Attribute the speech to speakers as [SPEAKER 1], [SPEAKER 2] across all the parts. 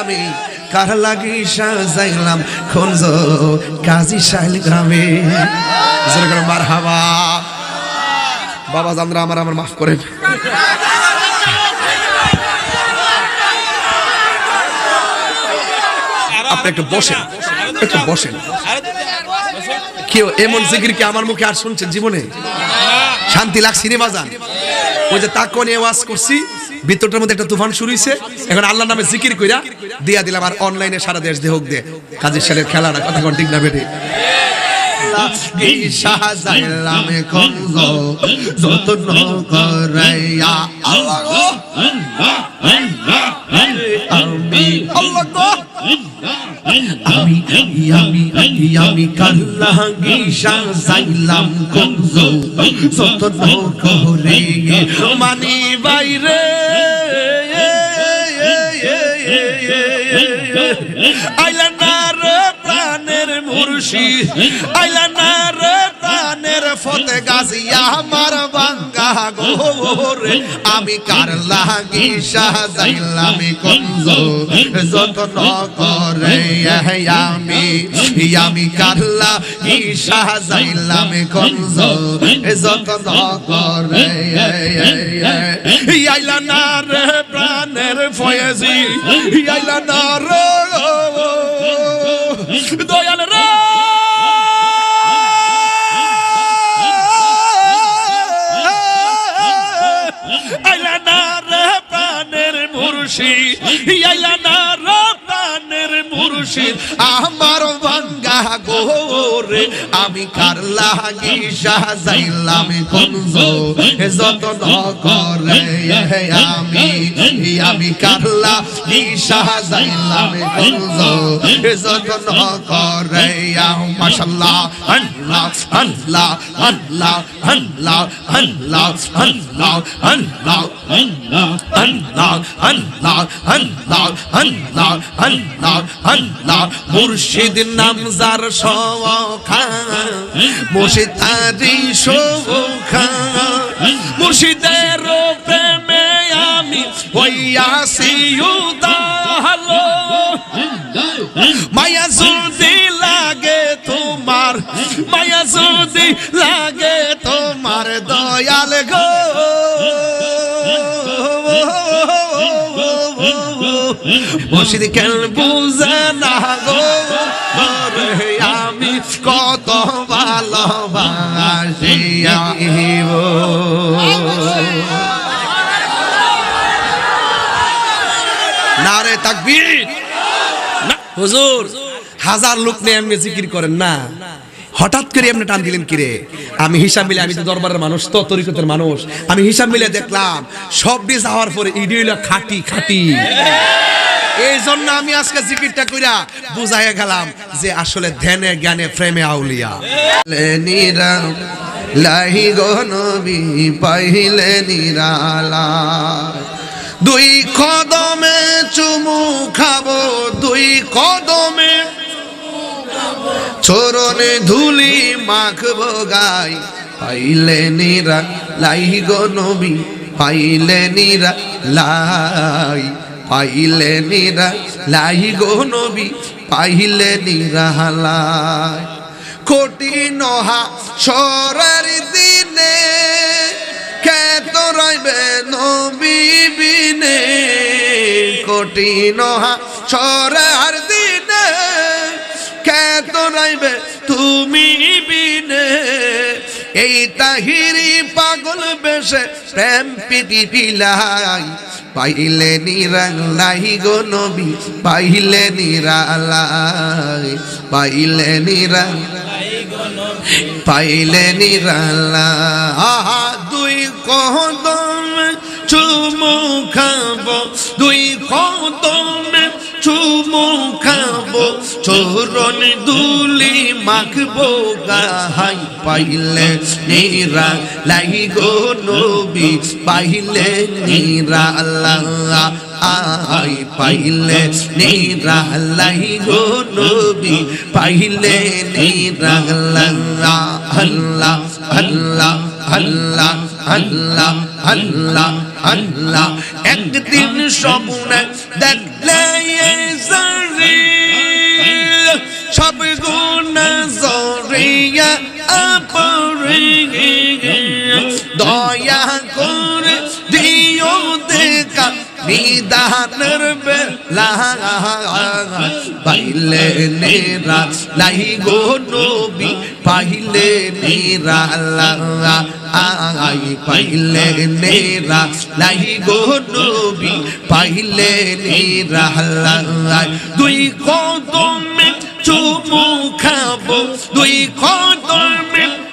[SPEAKER 1] আমি কার লাগি সাজাইলাম কাজী গ্রামে? মার হাবা বাবা জানরা আমার আমার মাফ করেন আপনি একটু বসেন একটু বসেন। কেউ এমন জিকির আমার মুখে আর শুনছেন জীবনে? শান্তি লাগছে রে বাজান। ওই যে তাক নিয়ে ওয়াজ করছি ভিতরটার মধ্যে একটা তুফান শুরু হয়েছে এখন আল্লাহর নামে জিকির কইরা দিয়া দিলাম আর অনলাইনে সারা দেশ দেহ দে। কাজের সালের খেলাটা কথা ঠিক না বেটে? ঈশা যাইলাম আমি আল্লাহ আমি আমি আমি আমি কাল্লাহ বাইরে আইলাম না মুর্শিদ আইলানার প্রাণের ফতে গাছিয়া আমার বাঙ্গা গোরে আমি কার লাগি সাজাইলাম কঞ্জ যত্ন করে আমি। কার লাগি সাজাইলাম কঞ্জ যত্ন করে আইলানার প্রাণের ফয়েজি আইলানার দয়াল রে ইয়ালানা রতানের মুর্শিদ। আমি কার লাগি সাজাইলাম কঞ্জ যত্ন করে আমি আমি কার লাগি সাজাইলাম কঞ্জ যত্ন করে মাশাল্লাহ আল্লাহ আল্লাহ আল্লাহ আল্লাহ আল্লাহ আল্লাহ আল্লাহ আল্লাহ আল্লাহ আল্লাহ আল্লাহ আল্লাহ আল্লাহ মুর্শিদ নাম যার সখা মুর্শিদ তারি সখা। মুর্শিদের প্রেমে আমি হইয়াছি উদাহলো। মায়া যদি লাগে তোমার, মায়া যদি লাগে তোমার দয়াল গো। মুর্শিদ কেন বুঝে না গো? আমি কত ভালোবাসি নারে তাকবীর। হুজুর, হাজার লোক নিয়ে আপনি জিকির করেন না। হঠাৎ করে আপনি টান দিলেন কিরে? আমি হিসাব মিলে আমি তো দরবারের মানুষ, তো তরিকতের মানুষ। আমি হিসাব মিলে দেখলাম, সব দিয়ে যাওয়ার পরে ইডি হইল খাটি খাটি। এই জন্য আমি আজকে জিকিরটা কইরা বুঝাইয়া গেলাম যে আসলে ধ্যানে, জ্ঞানে, প্রেমে আউলিয়া। নিরা লাহি গো নবী পাইলে নিরালা দুই কদমে চুমু খাব, দুই কদমে চরণে ধুলি মাখবো গাই, পাইলে নিরা লাই গো নবী, পাইলে নিরা লাই, পাইলে নিরা লাই গো নবী, পাইলে নিরা লাই। কোটি নহা সরার দিনে, কে তোরাইবে নবী বিনে? কোটি নহা সরার দিনে কে তোরাইবে তুমি বিনে এই তাহিরি পাগল বেশে প্রেম পিটি পিলাই পাইলে নিরালাই গো নবী, পাইলে নিরালাই। পাইলে নিরা পাইলে নিরালা আহা, দুই কদম চুমু খাব, দুই কদম চুমু খাব চোরন দুলি মাখবো, গাহাই পাইলে নিরা লাই গো নবী, পাইলে নিরা আল্লাহ আই পাইলে নিরা লাই গো নবী, পাইলে নিরা আল্লাহ আল্লাহ আল্লাহ আল্লাহ আল্লাহ। একদিন স্বপ্নে দেখলে সব গুণ জরিয়া আপরে দয়া করে দিও দেখা নিদানের বেলা পাইলে নেরা, লাই গো নবী, পাইলে নেরা আই পাইলে নেরা, লাই গো নবী, পাইলে নেরা দুই কদমে চুমু খাব, দুই কদমে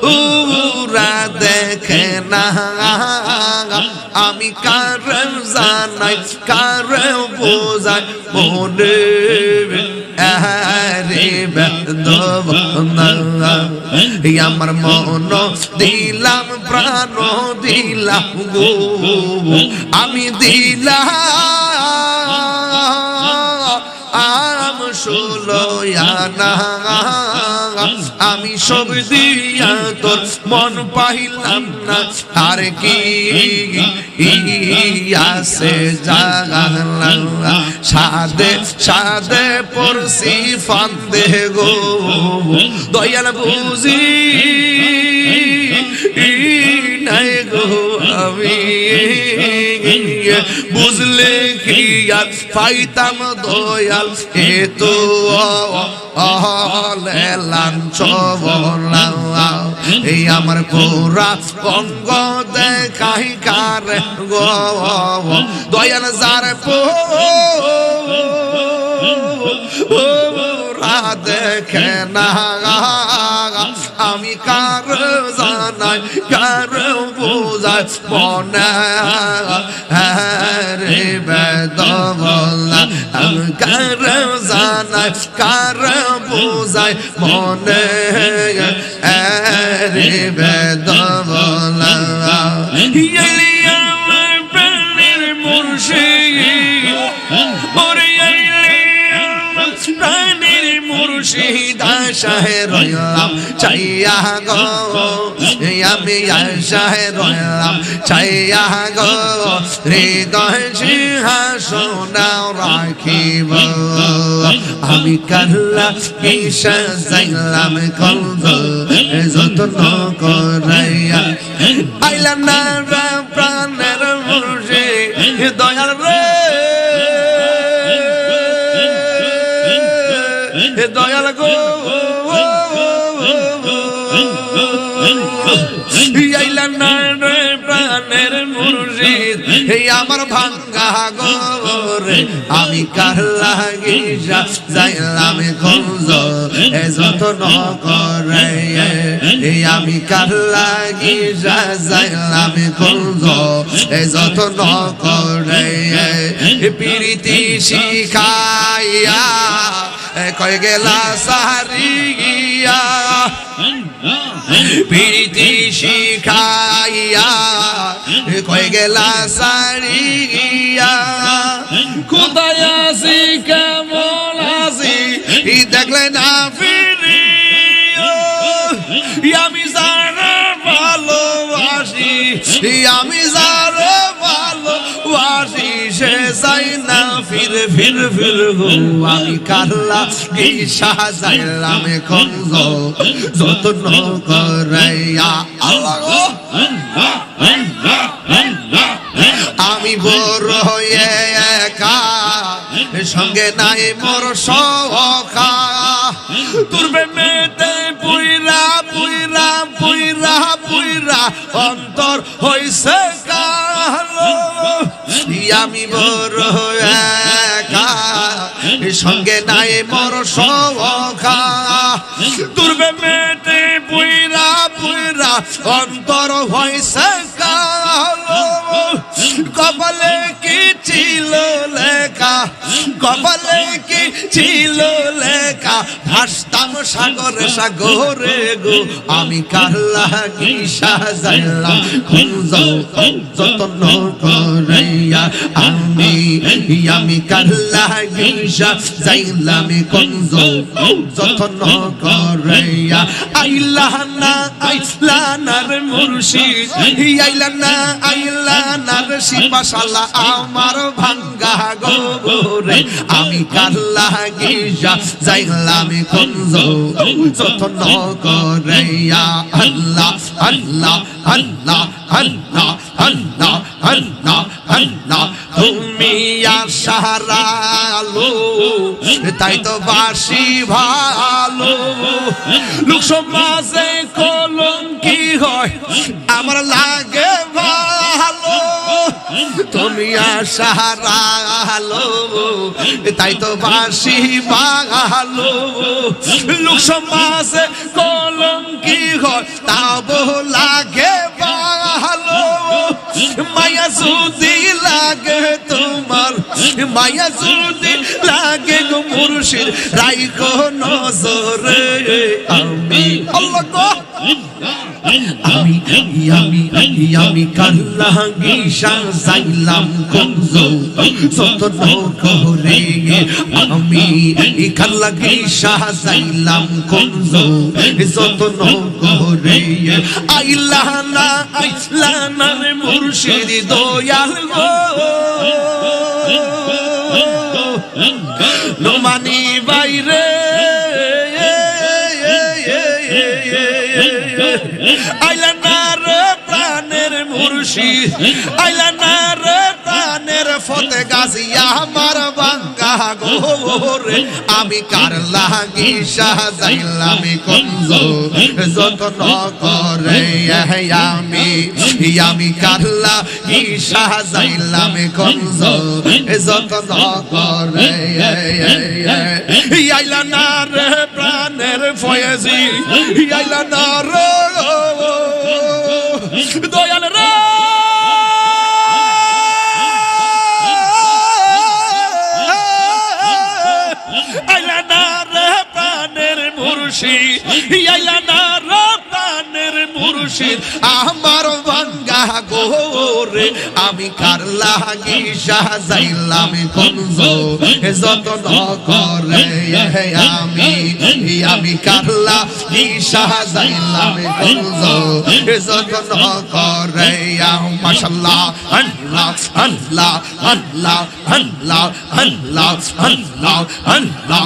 [SPEAKER 1] পুরা দেখে না। আমি কার জানাই, কার বোঝাই, মনে আমার মন দিলাম, প্রাণ দিলাম গো। আমি দিলাম আম ষোলয়ানা আমি সব দিয়া তোর মন পাইলাম না। আর কি আছে জাগালাম সাদে সাদে পড়ছি ফান্দে গো। দয়াল বুঝি বুঝলে কি আর পাইতাম দয়াল? এ তো এই আমার পুরা অঙ্গ দেখাই কার দয়াল যার পো দেখে না আমি কার জানাই, কার বোঝাই? মনে রে বেদবলা, আমি কার জানাই, কার বোঝাই? মনে রে বেদবলা। মুর্শিদ আশাহে রইলাম চাইয়া গো আমি আশাহে রইলাম চাইয়া গো, হৃদয় সিংহাসন রাখিব। আমি কাল্লা কিসা যাইলাম কলব, যত্ন করাইয়া। আইলাম না প্রাণের মুর্শিদ, দয়াল রে এই আমার ভাঙ্গা গোরে আমি কার লাগি যাইলাম খোঁজ এ যত করে এই আমি কার লাগি যাইলাম খোঁজ এ যত করে প্রীতি শিখাইয়া কয়ে গেলা সাহারিয়া, প্রীতি শিখাইয়া কয়ে গেলা সারিয়া কোথায় আছি, কেমন আছি দেখলে না ফিরি আমি যারা ভালোবাসি আমি যারা ফির ফির আমি কাল্লা যত্ন করাইয়া আল্লাহ। আমি বড় হয়ে একা, সঙ্গে নাই মোর সখা তোর মেতে পুইরা পুইরা পুইরা পুইরা, অন্তর হইছে কালো। আমি বড় সঙ্গে নাই মোর সখা। দুর্বে মেটে পুইরা পুইরা অন্তর হইছে ছিল লেখা, ভাসতাম সাগরে সাগরে গো। আমি কাল্লা কি সাজাইলাম কুঞ্জ যতন করাইয়া আমি আমি কাল্লা কি সাজাইলাম কুঞ্জ যতন করাইয়া আইলা না, আইলা রে আইলা না, আইলা রে শিবাশালা আমার ভাঙ্গা গোবরে আমি কাল্লা যতন আল্লাহ আল্লাহ আল্লাহ আল্লাহ আল্লাহ আল্লাহ আল্লাহ। তুমি তাই তো বাসি ভালো। লোক সমাজে কলম কি হয়, আমার লাগে তুমি আশারা আলো। তাই তো বাসি ভালো লোক সমাজে কলম কি হয়, তাও লাগে ভালো মায়া যদি লাগে তোমার, মায়া যদি লাগে গো মুর্শিদ রাই গো নজরে আমি। আল্লাহ আমি আমি আমি আমি আমি কাল্লাহ গিশা সাইলাম কুমজো সত নকরে আমি এই কাল্লাহ গিশা সাইলাম কুমজো সত নকরে আইলাহ না আইলাহ না মুর্শিদ দয়াল গো। নোমানি বাইরে। yeah, yeah, yeah. আইলা না রে প্রাণের মুর্শিদ আইলা না রে প্রাণের ফতে গাছিয়া আমার গোরে আমি কার লাগি সাজাইলাম কঞ্জ যতন করে আমি আমি কার লাগি করে আইলা না রে প্রাণের ফয়েজি আইলা না রে আমি কার লাগি সাজাইলাম কঞ্জ? যতন করে আমি আমি কার লাগি সাজাইলাম কঞ্জ? যতন করে মাশাল্লাহ, আল্লাহ আল্লাহ আল্লাহ আল্লাহ আল্লাহ আল্লাহ আল্লাহ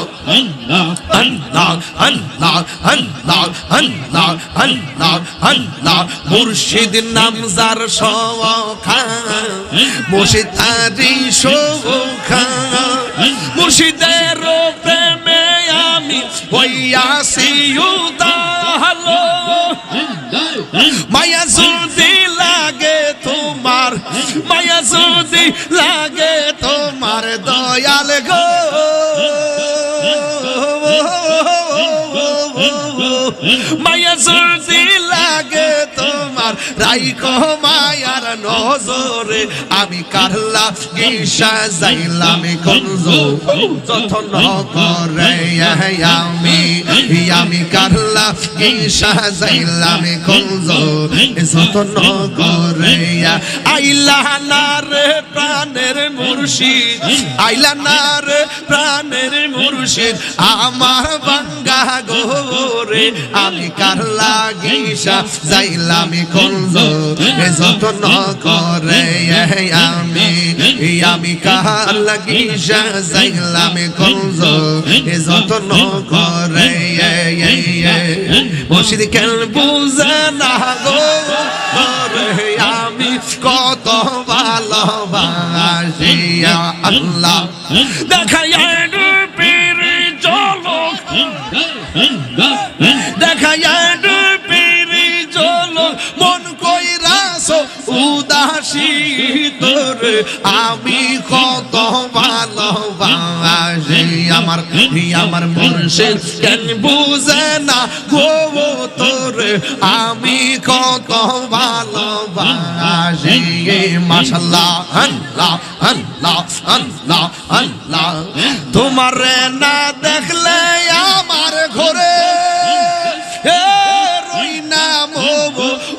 [SPEAKER 1] মুর্শিদ নাম যার সখা মুর্শিদ তারি সখা মুর্শিদের প্রেমে আমি হইয়াছি উদাহলো মায়া যদি লাগে তোমার মায়া যদি লাগে তোমার দয়াল গো। মায়া সর্দি লাগে তো রাইখো মায়ার নজরে। আমি কারলা গিসা যাইলাম কঞ্জ যতন করে আমি আমি কারলা যাইলাম যতন করে আইলা না রে প্রাণের মুর্শিদ, আইলা না রে প্রাণের মুর্শিদ। আমার বাঙ্গা গোরে আমি কার লাগিসা যাইলাম বন্ধু যত ন করে আমি আমি কাহা লাগি সাজাইলাম কঞ্জু যত ন করে মসজিদ কেন বুঝে না গো? আমি কত ভালোবাসিয়া আল্লাহ। দেখায় আমি কত ভালোবাসি। আমার আমার মুর্শিদ কেন বুঝে না গো তোরে? আমি কত ভালোবাসি। মাশাল্লাহ, আল্লাহ আল্লাহ আল্লাহ আল্লাহ। তোমার না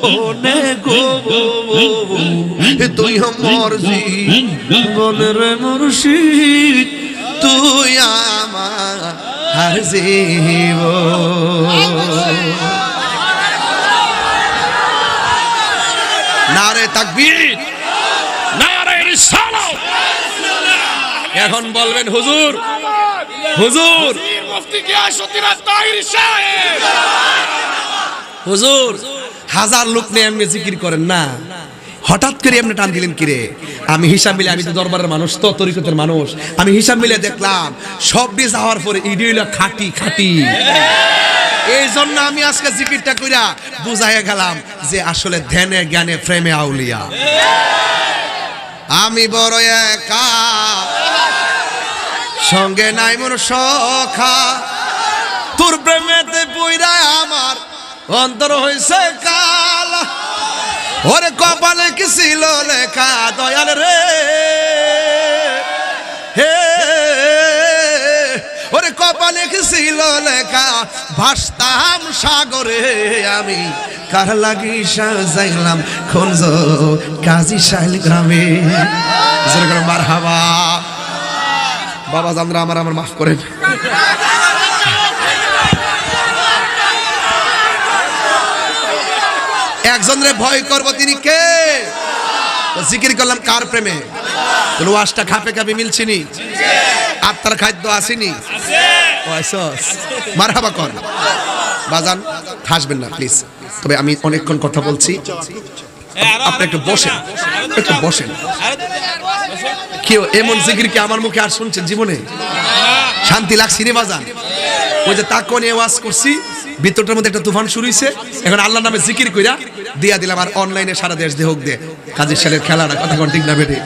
[SPEAKER 1] মোবো ওনে গো তুই মরজি বনের মুর্শিদ তুই আমার হার জীব। নারে তাকবীর।
[SPEAKER 2] নারে রিসালাত।
[SPEAKER 1] এখন বলবেন হুজুর হুজুর।
[SPEAKER 2] মুফতি গিয়াসউদ্দিন আত-তাহির সাহেব।
[SPEAKER 1] হুজুর হাজার লোক নিয়ে এমনি জিকির করেন, না। হঠাৎ করে এমনি টান দিলেন কিরে? আমি হিসাব মিলে আমি তো দরবারের মানুষ, তো তরিকতের মানুষ। আমি হিসাব মিলে দেখলাম, সব দিয়ে যাওয়ার পরে ইডি হইল খাটি খাটি। এই জন্য আমি আজকে জিকিরটা কইরা বুঝাইয়া গেলাম যে আসলে ধ্যানে, জ্ঞানে, প্রেমে আউলিয়া। আমি বড় একা, সঙ্গে নাই মোর সখা। তোর প্রেমেতে পইরা আমার অন্তর হইছে কাল ওরে কপালে কি ছিল লেখা দয়াল রে? হে, ওরে কপালে কি ছিল লেখা, ভাসতাম সাগরে আমি, কার লাগি সাজাইলাম খঞ্জ কাজী শাইল গ্রামে? মার হাবা বাবা জানরা আমার আমার মাফ করেন। একজন রে ভয় করব, তিনি কে? জিকির করলাম, কার প্রেমে? তো ওয়াজটা খাপে খাপে মিলছিনি আত্মার খাদ্য আসেনি? মারহাবা কর। বাজান, হাসবেন না প্লিজ তবে আমি অনেকক্ষণ কথা বলছি। আপনি একটু বসেন। একটু বসেন। কেউ এমন জিকির কি আমার মুখে আর শুনছেন জীবনে? শান্তি লাগছে রে বাজান? ওই যে তাকে নিয়ে ওয়াজ করছি, ভিতরটার মধ্যে একটা তুফান শুরু হয়েছে এখন আল্লাহর নামে জিকির কইরা দিয়া দিলাম আর অনলাইনে সারা দেশ দেহক হোক দে। কাজের সালের খেলাটা, কথা ঠিক না বেটে